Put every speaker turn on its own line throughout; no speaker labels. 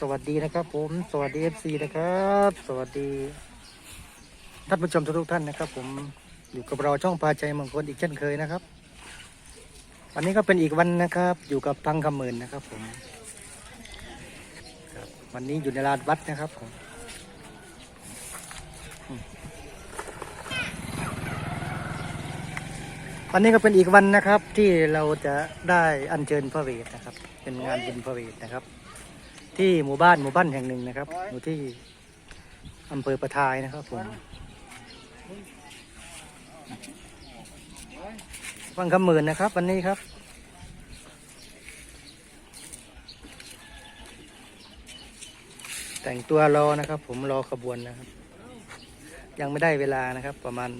สวัสดีนะครับ ผม สวัสดีเอฟซีนะครับ สวัสดีท่านผู้ชมทุกท่านนะครับ ผมอยู่กับเราช่องพาใจมงคลอีกเช่นเคยนะครับ วันนี้ก็เป็นอีกวันนะครับ อยู่กับพังคำหมื่นนะครับ ผมวันนี้อยู่ในลานวัดนะครับผมอืมวันนี้ก็เป็นอีกวันนะครับที่เราจะได้อัญเชิญพระเวทนะครับ เป็นงานบุญพระเวทนะครับ ที่หมู่บ้านหมู่บ้านแห่งหนึ่งนะครับอยู่ที่อำเภอประทายนะครับผมวังคำหมื่นนะครับ วันนี้ครับ แต่งตัวรอนะครับ ผมรอขบวนนะครับ ยังไม่ได้เวลานะครับ ประมาณ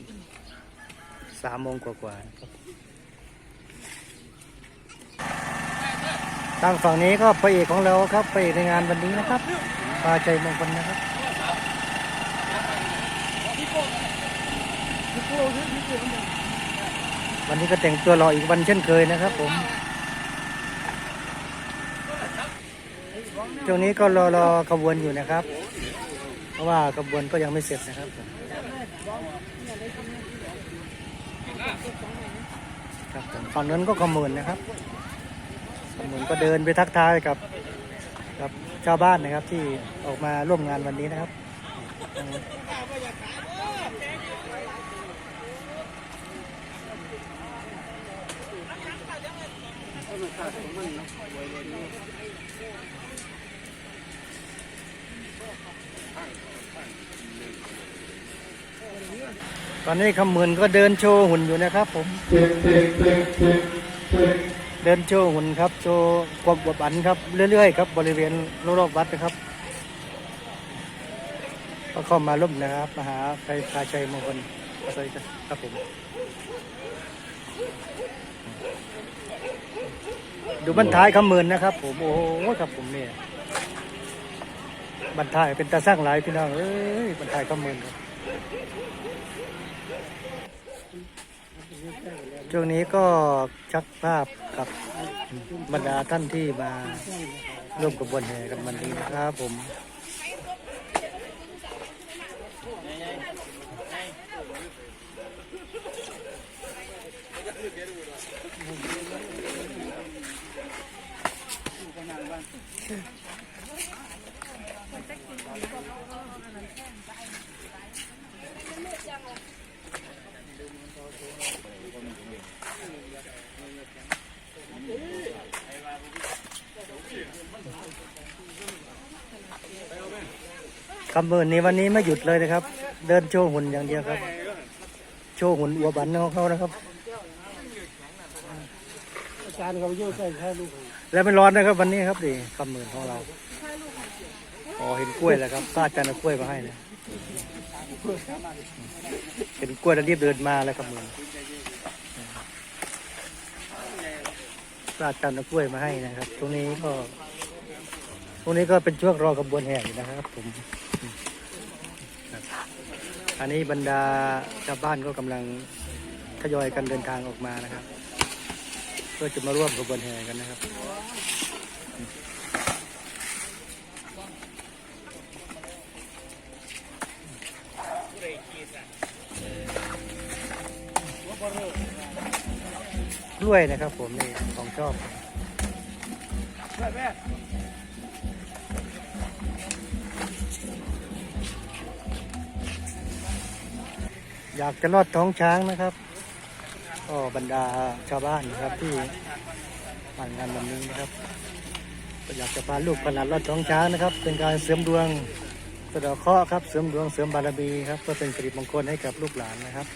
สามโมงกว่าๆนะครับ ทางฝั่งนี้ก็พระเอกของเราครับพระเอกในงานวันนี้นะครับปาใจมงคลนะครับวันนี้ก็แต่งตัวรออีกวันเช่นเคยนะครับ ผมช่วงนี้ก็รอรอขบวนอยู่นะครับ เพราะว่าขบวนก็ยังไม่เสร็จนะครับครับฝั่งนั้นก็ขมวนนะครับ ขมวนก็เดินไปทักทายกับกับชาวบ้านนะครับที่ออกมาร่วมงานวันนี้นะครับ ตอนนี้ขมืนก็เดินโชว์หุ่นอยู่นะครับผม เเดินโชว์หุ่นครับโชว์ความบวบันครับเรื่อยๆครับบริเวณรอบๆวัดนะครับก็เข้ามาร่วมนะครับมาหาใครพาชัยมงคลสวัสดีครับผมดูบรรท้ายขมืนนะครับ ผมโอ้โหครับผมเนี่ยบรรท้ายเป็นตาสร้างหลายพี่น้องเอ้ยบรรท้ายขมืนครับ ช่วงนี้ก็ชักภาพกับบรรดาท่านที่มาร่วมกระบวนแห่กับมันนี้นะครับผม คำเมินนี้วันนี้ไม่หยุดเลยนะครับ เดินโชว์หุ่นอย่างเดียวครับ โชว์หุ่นอวบันของเขานะครับ
อาจารย์เขาโยกใส่แค่ลูก
แล้วไม่ร้อนนะครับวันนี้ครับดิคำเมินของเราอ๋อเห็นกล้วยแล้วครับป้าอาจารย์เอากล้วยมาให้นะเห็นกล้วยแล้วรีบเดินมาแล้วคำเมินป้าอาจารย์เอากล้วยมาให้นะครับ ตรงนี้ก็ตรงนี้ก็เป็นช่วงรอกระบวนแห่อยู่นะครับผม อันนี้บรรดาชาวบ้านก็กำลังทยอยกันเดินทางออกมานะครับ เพื่อจะมาร่วมขบวนแห่กันนะครับกล้วยนะครับผมนี่ของชอบ อยากจะลอดท้องช้างนะครับก็บรรดาชาวบ้านนะครับที่ผ่านงานวันนี้นะครับก็อยากจะพาลูกพาหลานลอดท้องช้างนะครับ เป็นการเสริมดวงสะเดาะเคราะห์ครับเสริมดวงเสริมบารมีครับเพื่อเป็นสิริมงคลให้กับลูกหลานนะครับ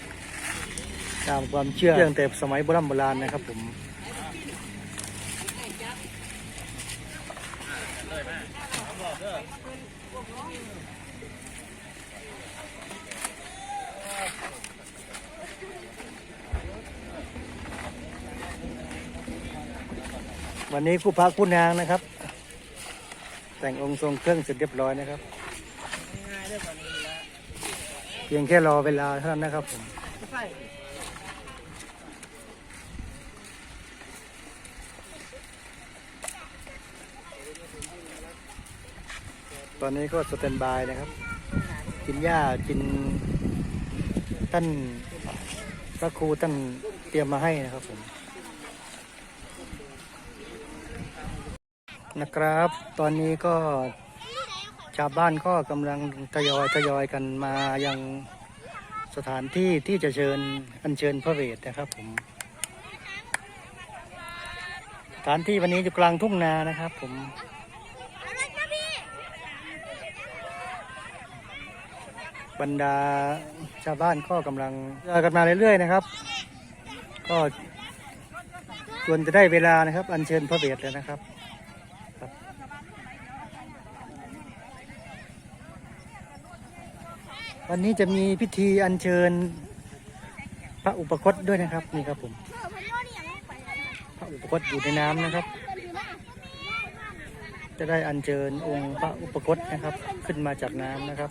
ตามความเชื่อเรื่องแต่สมัยโบราณโบราณนะครับผม วันนี้คู่พักคู่นางนะครับ แต่งองค์ทรงเครื่องเสร็จเรียบร้อยนะครับ เพียงแค่รอเวลาเท่านั้นนะครับผมตอนนี้ก็สแตนบายนะครับ กินหญ้ากินท่านพระครูท่านเตรียมมาให้นะครับผม นะครับ ตอนนี้ก็ชาวบ้านก็กำลังทยอยทยอยกันมายังสถานที่ที่จะเชิญอัญเชิญพระเวทนะครับผมสถานที่วันนี้อยู่กลางทุ่งนานะครับผมบรรดาชาวบ้านก็กำลังเดินกันมาเรื่อยๆนะครับ ก็ควรจะได้เวลานะครับ อัญเชิญพระเวทแล้วนะครับ วันนี้จะมีพิธีอัญเชิญ พระอุปคตด้วยนะครับนี่ครับผมพระอุปคตอยู่ในน้ำนะครับ จะได้อัญเชิญองค์พระอุปคตนะครับ ขึ้นมาจากน้ำนะครับ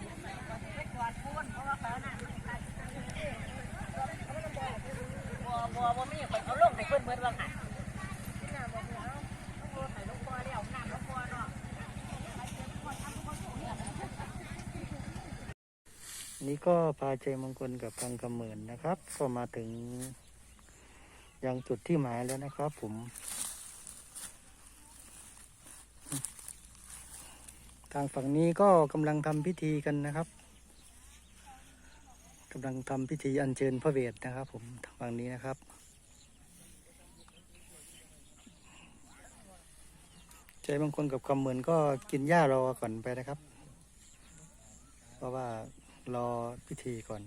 บัวบัวมีคนเอาลงในเพิ่นเบิดว่าค่ะ
นี่ก็พาใจมงคลกับพังกำเหมินนะครับ ก็มาถึงยังจุดที่หมายแล้วนะครับ ผม ทางฝั่งนี้ก็กำลังทำพิธีกันนะครับกำลังทำพิธีอัญเชิญพระเวทนะครับ ผมทางฝั่งนี้นะครับ ใจบางคนกับคำเหมือนก็กินหญ้ารอก่อนไปนะครับ เพราะว่า รอพิธีก่อน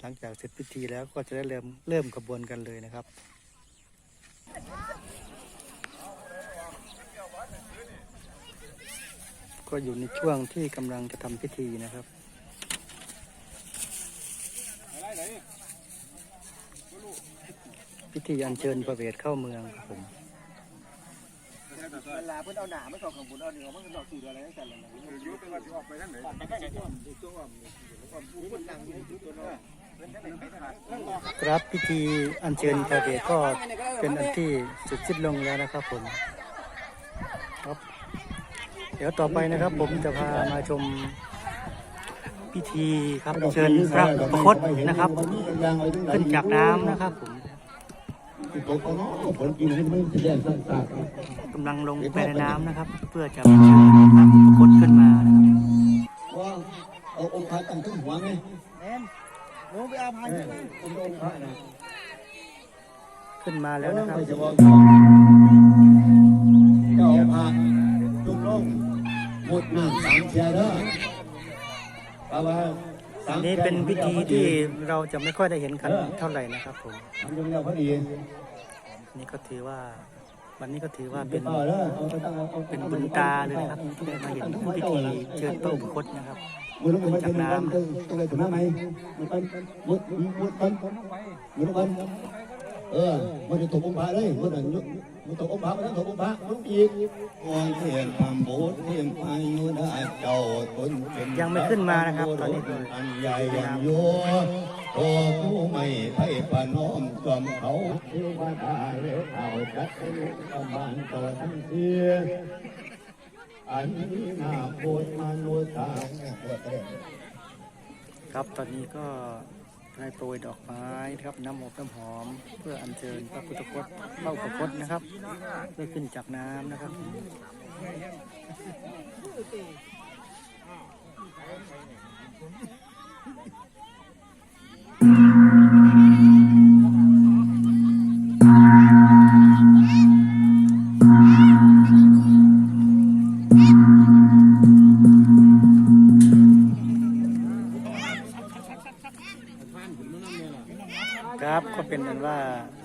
หลังจากเสร็จพิธีแล้วก็จะได้เริ่มเริ่มกระบวนกันเลยนะครับก็อยู่ในช่วงที่กำลังจะทำพิธีนะครับพิธีอัญเชิญพระเวทเข้าเมืองครับผม
เวลาเพิ่นเอาหนาไม่เข้าของบุญเอาเหนือมันก็ดอกสูดอะไรตั้งแต่ละมันอยู่แต่ว่าสิออกไปทางไหนไปทางไหนตัวตัวอ่อมตัวผู้คนนั่งอยู่ตัวน้อยเพิ่น
ครับพิธีอัญเชิญพระเวทก็เป็นอันที่สร็จสิ้นลงแล้วนะครับผมครับ เดี๋ยวต่อไปนะครับ ผมจะพามาชมพิธีครับเชิญพระอุปคตนะครับ ขึ้นจากน้ำนะครับผมกำลังลงไปในน้ำนะครับ เพื่อจะเชิญพระอุปคตขึ้นมานะครับ
ว่าเอาองค์พระตั้งขึ้นหัวไง
แม่นโอ้ไปเอาพายขึ้นมา
องค์องค์พระนะ
ขึ้นมาแล้วนะครับ
ไม่ใช่ว่าเจ้าเอาพระจุกลงหมดน้ำสามเชียร์เด้อเพราะว่าสา
อั
ม
นนี้เป็นพิธีที่เราจะไม่ค่อยได้เห็นกันเท่าไหร่นะครับผม
ทำยังไงพอดี
นี่ก็ถือว่า วันนี้ก็ถือว่าเป็น
เป็
นบุญตาเลยนะครับที่ได้มาเห็นพิธีเชิญพระอุปคตนะครับ
มือลงไปเป็นวันตึงตึงเลยถึงน้ำไหมมุดไปมุดมุดไปมุดไปเออมันจะตกองค์พระเลยมุดอันยุมัน ตกองค์พระมันตกองค์พระมุดอีกวอนเทียนทำบุญเทียนพายุได้เจ้าตนเป็น
ยังไม่ขึ้นมานะครับตอนนี้
อันใหญ่ยังโยโอ้ผู้ไม่ไพ่ปนอมจอมเขาเทวดาเลี้เอาจัดเป็นประมาณต่อทั้งเสียอันนี้นาโพดมนุษย์ตา
ครับตอนนี้ก็ ได้โปรยดอกไม้นะครับน้ำอบน้ำหอม เพื่ออัญเชิญพระพุทธคตพระอุปคตนะครับ เพื่อขึ้นจากน้ำนะครับ ครับก็เป็นนั้นว่า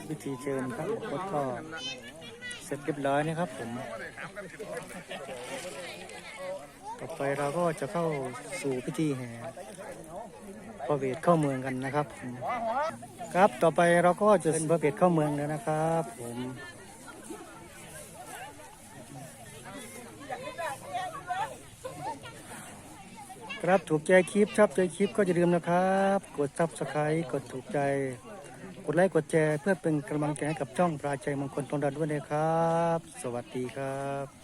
วิธีเชิญพระอุปคตก็เสร็จเรียบร้อยนะครับผม ต่อไปเราก็จะเข้าสู่พิธีแห่พระเวทเข้าเมืองกันนะครับผมครับต่อไปเราก็จะเป็นพระเวทเข้าเมืองแล้วนะครับผม ครับถูกใจคลิปชอบใจคลิปก็อย่าลืมนะครับ กดซับสไครต์กดถูกใจ กดไลค์กดแชร์เพื่อเป็นกำลังใจให้กับช่องปราชัยมงคลตนรันด้วยนะครับ สวัสดีครับ